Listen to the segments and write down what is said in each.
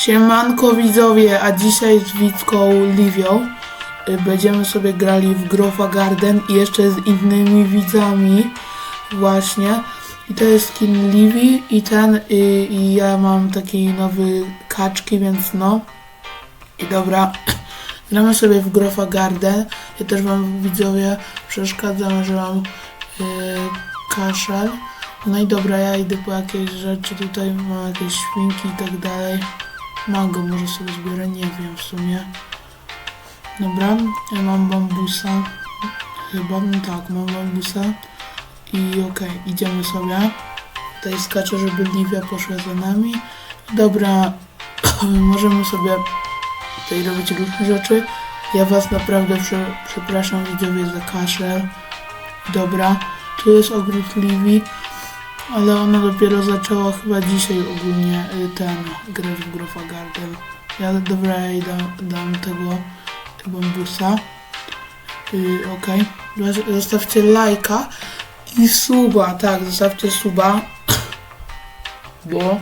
Siemanko widzowie, a dzisiaj z Wicką Liwią y, będziemy sobie grali w Grofa Garden i jeszcze z innymi widzami właśnie. I to jest skin Livi i ten y, i ja mam taki nowy kaczki, więc no. I dobra, gramy sobie w Grofa Garden. Ja też wam widzowie przeszkadzam, że mam y, kaszel. No i dobra, ja idę po jakieś rzeczy, tutaj mam jakieś świnki i tak dalej. Mango może sobie zbiorę, nie wiem w sumie. Dobra, ja mam bambusa. Chyba, no tak, mam bambusa. I okej, idziemy sobie. Tutaj skaczę, żeby Livia poszła za nami. Dobra, możemy sobie tutaj robić różne rzeczy. Ja was naprawdę prze, przepraszam widzowie za kaszel. Dobra, tu jest ogród Livi. Ale ona dopiero zaczęła chyba dzisiaj ogólnie y, ten grę w Grofa Garden. Ja dobra, jej dam, dam tego bambusa. Yy, Okej. Okay. Zostawcie lajka i suba, tak, zostawcie suba. Bo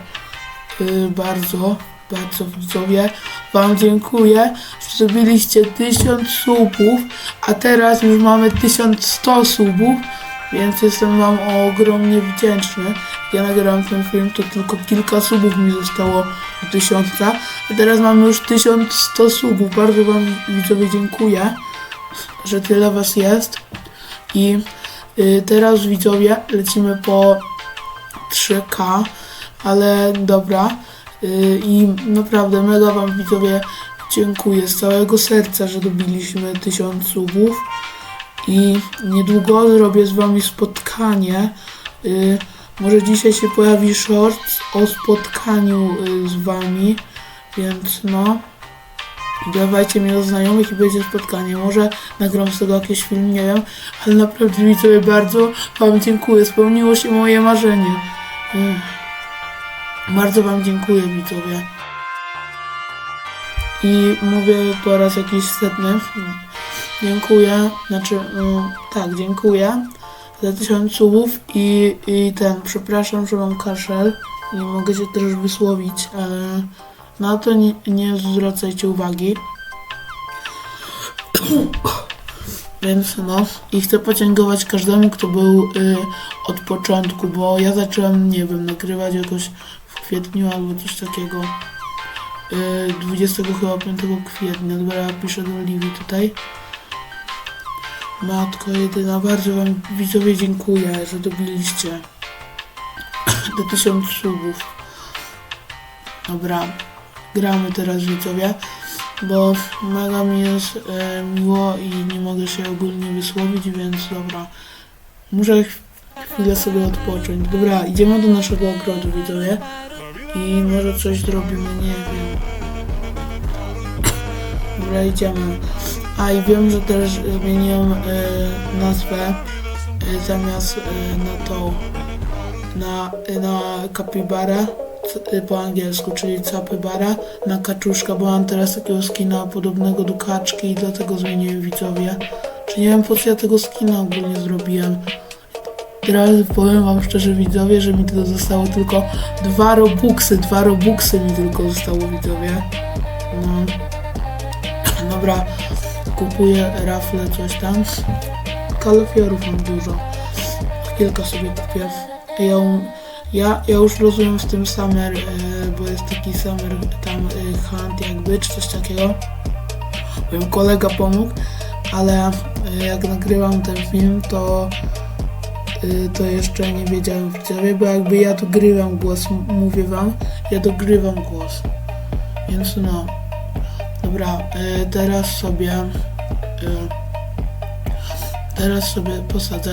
y, bardzo, bardzo widzowie Wam dziękuję, że zrobiliście 1000 subów, a teraz już mamy 1100 subów. Więc jestem Wam ogromnie wdzięczny. Ja nagrałem ten film, to tylko kilka subów mi zostało do tysiąca, a teraz mamy już 1100 subów. Bardzo Wam widzowie dziękuję, że tyle Was jest. I y, teraz widzowie lecimy po 3K, ale dobra. Y, I naprawdę mega Wam widzowie dziękuję z całego serca, że dobiliśmy 1000 subów i niedługo zrobię z wami spotkanie. Y, może dzisiaj się pojawi short o spotkaniu y, z wami, więc no. Dawajcie mi do znajomych i będzie spotkanie. Może nagram z tego jakiś film, nie wiem, ale naprawdę widzowie bardzo wam dziękuję. Spełniło się moje marzenie. Y, bardzo wam dziękuję widzowie. I mówię po raz jakiś setny. Dziękuję, znaczy, mm, tak, dziękuję za tysiąc subów i, i ten, przepraszam, że mam kaszel i mogę się też wysłowić, ale na to nie, nie zwracajcie uwagi. Więc no, i chcę podziękować każdemu, kto był y, od początku, bo ja zacząłem, nie wiem, nagrywać jakoś w kwietniu albo coś takiego. Y, 25 kwietnia, dobra, ja piszę do Livi tutaj. Matko jedyna, bardzo wam widzowie dziękuję, że dobiliście do 1000 subów. Dobra, gramy teraz widzowie, bo mega mi jest e, miło i nie mogę się ogólnie wysłowić, więc dobra, muszę ch- chwilę sobie odpocząć. Dobra, idziemy do naszego ogrodu widzowie i może coś zrobimy, nie wiem. Dobra, idziemy. A i wiem, że też zmieniłem e, nazwę e, zamiast e, na tą na, na po angielsku, czyli capybara na kaczuszka, bo mam teraz takiego skina podobnego do kaczki i dlatego zmieniłem widzowie. Czy nie wiem po co ja tego skina ogólnie zrobiłem. Teraz powiem wam szczerze widzowie, że mi to zostało tylko dwa robuxy, dwa robuxy mi tylko zostało widzowie. No. Dobra, kupuję rafle, coś tam. Kalafiorów mam dużo. Kilka sobie kupię. Ja, ja, ja już rozumiem z tym summer, e, bo jest taki summer tam e, hunt jakby, czy coś takiego. Moim kolega pomógł, ale e, jak nagrywam ten film, to to jeszcze nie wiedziałem widzowie, bo jakby ja dogrywam głos, mówię wam, ja dogrywam głos. Więc no. Dobra, teraz sobie teraz sobie posadzę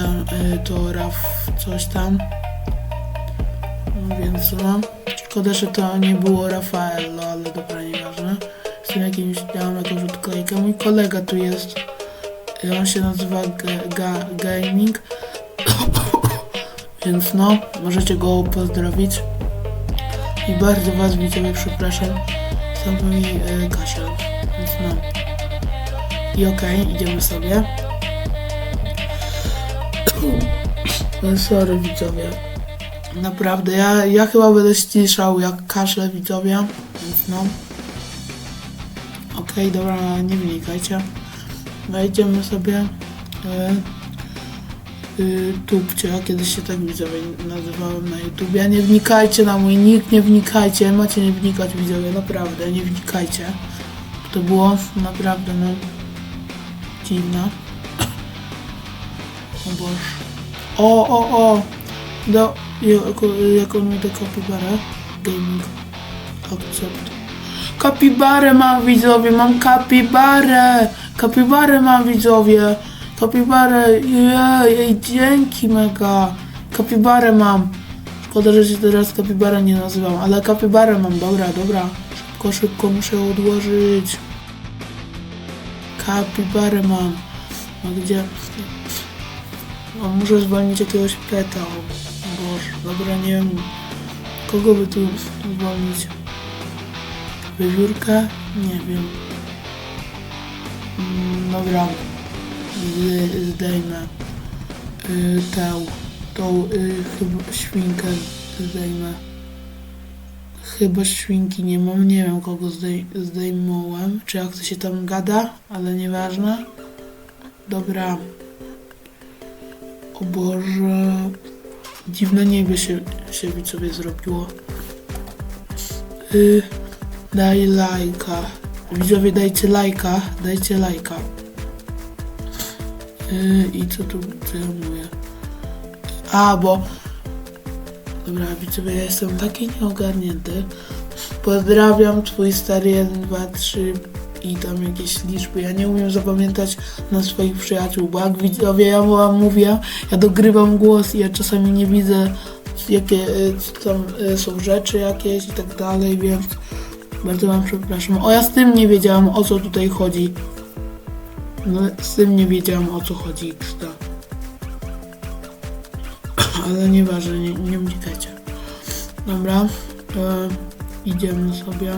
e, to raf coś tam. No Więc no. Szkoda, że to nie było Rafaello, ale dobra, nieważne. Z tym jakimś, ja mam jakąś odklejkę. Mój kolega tu jest. e, On się nazywa Ga- Ga- Gaming. Więc no, możecie go pozdrowić. I bardzo was widzowie przepraszam za mój e, kaszel. Więc no. I okej, idziemy sobie. No, Sorry widzowie. Naprawdę, ja, ja chyba będę ściszał jak kaszle widzowie. Więc no. Okej, dobra, nie wnikajcie. Wejdziemy sobie y, y, tubcie, a kiedyś się tak widzowie nazywałem na YouTubie. Nie wnikajcie na mój nick, nie wnikajcie, macie nie wnikać widzowie, naprawdę, nie wnikajcie. To było naprawdę, no, dziwne. O Boże. O, o, o! Do, jak, jak on mi da kapibarę? Gaming. Akcept. Kapibarę mam widzowie, mam kapibarę! Kapibarę mam widzowie! Kapibarę, jej, jej, dzięki mega! Kapibarę mam! Szkoda, że się teraz kapibara nie nazywam, ale kapibarę mam, dobra, dobra. Szybko, szybko muszę odłożyć. Kapibarę mam. A gdzie? A muszę zwolnić jakiegoś peta. O Boże, dobra, nie wiem. Kogo by tu zwolnić? Wiewiórkę? Nie wiem. Mm, Dobra. Zdejmę. Y, tę. Tą y, chyba świnkę zdejmę. Chyba świnki nie mam. Nie wiem kogo zdej. Czy jak to się tam gada, ale nieważne. Dobra. O Boże. Dziwne niebie się, się widzowie zrobiło. Y, daj lajka. Widzowie dajcie lajka. Dajcie lajka. Y, I co tu, co ja mówię? A, bo... Dobra, widzowie, ja jestem taki nieogarnięty. Pozdrawiam, twój stary 1, 2, 3 i tam jakieś liczby. Ja nie umiem zapamiętać na swoich przyjaciół, bo jak widzowie, ja wam mówię, ja dogrywam głos i ja czasami nie widzę, jakie co tam y, są rzeczy jakieś i tak dalej, więc bardzo wam przepraszam. O, ja z tym nie wiedziałam, o co tutaj chodzi. No, z tym nie wiedziałam, o co chodzi, XD. Ale nieważne, nie, nie wnikajcie. Dobra, e, idziemy sobie.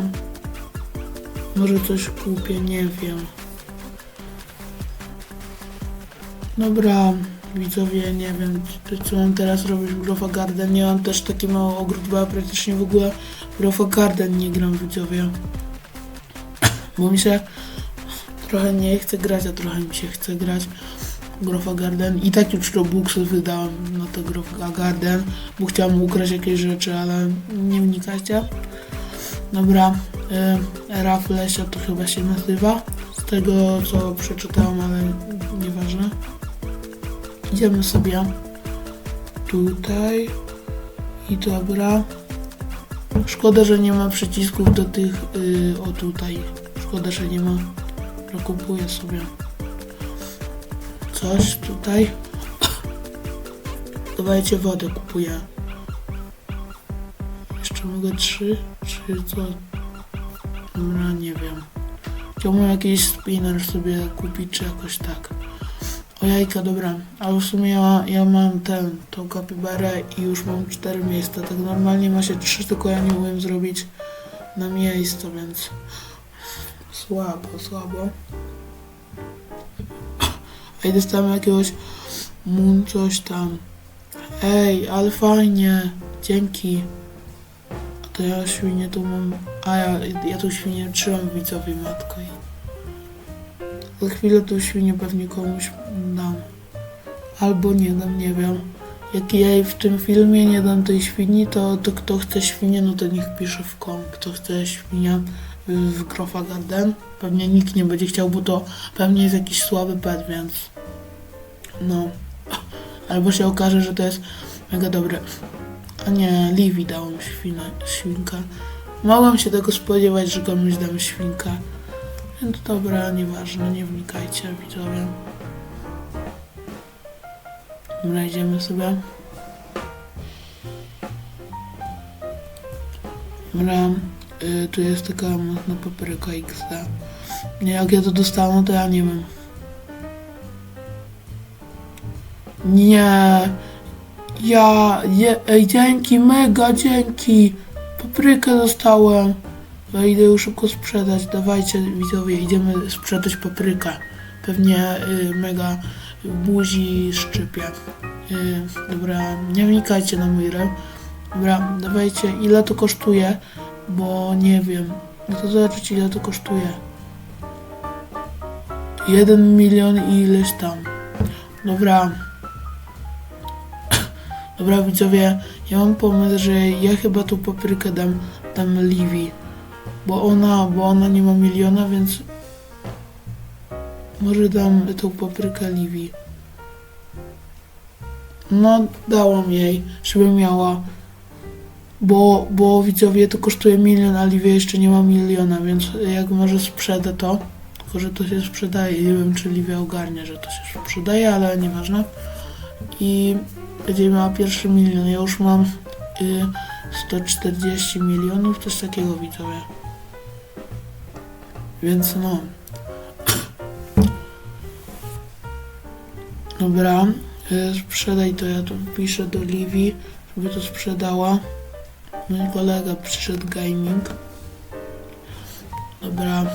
Może coś kupię, nie wiem. Dobra, widzowie, nie wiem, co mam teraz robić w Grofa Garden. Nie mam też taki mały ogród, bo ja praktycznie w ogóle w Grofa Garden nie gram, widzowie. Bo mi się trochę nie chce grać, a trochę mi się chce grać. Grofa Garden. I tak już Robuxy wydałem na to Grofa Garden, bo chciałem ukraść jakieś rzeczy, ale nie wnikajcie. Dobra, y, Raflesia to chyba się nazywa. Z tego co przeczytałem, ale nieważne. Idziemy sobie tutaj. I dobra. Szkoda, że nie ma przycisków do tych, y, o tutaj. Szkoda, że nie ma. Dobra, Kupuję sobie coś tutaj. Dawajcie wodę, kupuję. Jeszcze mogę trzy, czy co? Dobra, nie wiem. Chciałbym jakiś spinner sobie kupić, czy jakoś tak. O jajka, dobra. Ale w sumie ja, ja mam ten, tą kapibarę i już mam cztery miejsca. Tak normalnie ma się trzy, tylko ja nie umiem zrobić na miejsce, więc słabo, słabo. Ej, dostałem jakiegoś mun coś tam. Ej, ale fajnie. Dzięki. A to ja świnię tu mam. A ja, ja tu świnię trzymam widzowie matko. Za chwilę tą świnię pewnie komuś dam. Albo nie dam, nie wiem. Jak ja w tym filmie nie dam tej świni, to, to kto chce świnię, no to niech pisze w kom. Kto chce świnię w Grofa Garden. Pewnie nikt nie będzie chciał, bo to pewnie jest jakiś słaby pet, więc no. Albo się okaże, że to jest mega dobre. A nie, Livi dał mi świnę, świnkę. Mogłem się tego spodziewać, że komuś dam świnkę. Więc dobra, nieważne, nie wnikajcie, widzowie. Dobra, idziemy sobie. Dobra, y, tu jest taka mocna papryka XD. Nie, jak ja to dostałem, to ja nie wiem. Nie. Ja, je, ej, dzięki, mega dzięki. Paprykę dostałem. Ja idę już szybko sprzedać. Dawajcie, widzowie, idziemy sprzedać paprykę. Pewnie y, mega buzi szczypie. Y, dobra, nie wnikajcie na mój rem. Dobra, dawajcie, ile to kosztuje? Bo nie wiem. No to zobaczyć ile to kosztuje. 1 milion i ileś tam. Dobra. Dobra widzowie, ja mam pomysł, że ja chyba tą paprykę dam, dam Livi. Bo ona, bo ona nie ma miliona, więc może dam tą paprykę Livi. No, dałam jej, żeby miała. Bo, bo widzowie to kosztuje milion, a Livia jeszcze nie ma miliona, więc jak może sprzeda to, tylko że to się sprzedaje. Nie wiem, czy Livia ogarnia, że to się sprzedaje, ale nieważne. I będzie miała pierwszy milion. Ja już mam y, 140 milionów, coś takiego widzowie. Więc no. Dobra, y, sprzedaj to, ja to wpiszę do Livi, żeby to sprzedała. Mój kolega przyszedł gaming. Dobra.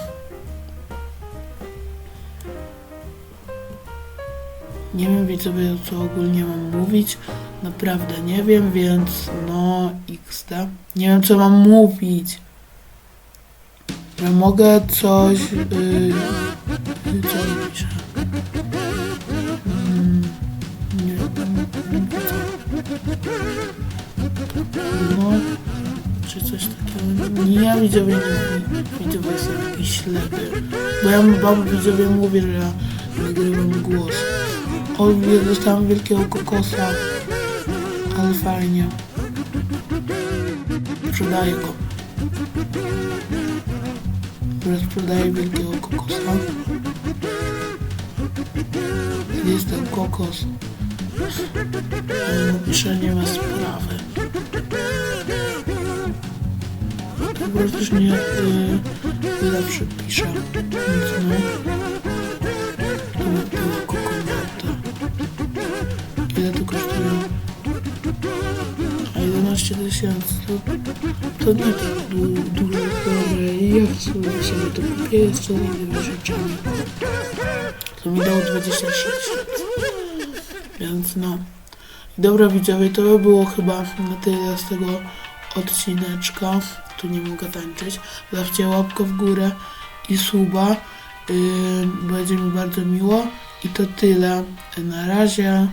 Nie wiem widzowie co ogólnie mam mówić. Naprawdę nie wiem, więc no XD. Nie wiem co mam mówić. Ja mogę coś. Yy, co? Mm, nie wiem. No, czy coś takiego. Nie, ja widzowie nie widzowie jestem jakiś ślepy. Bo ja wam widzowie mówię, że ja nagrywam głos. O, ja dostałem wielkiego kokosa. Ale fajnie. Sprzedaję go. Teraz sprzedaję wielkiego kokosa. Jest ten kokos? Napiszę, nie ma sprawy. Prostu już nie y, zawsze piszę. Więc no. Było kokonata. Ile to kosztuje? A 11 tysięcy to, to nie tak du, dużo. Dobra, ja sobie, sobie to kupię jeszcze innymi rzeczami. To mi dało 26 Więc no. Dobra widzowie, to by było chyba na tyle z tego odcineczka. Tu nie mogę tańczyć. Zostawcie łapkę w górę i suba. Yy, będzie mi bardzo miło. I to tyle. Na razie.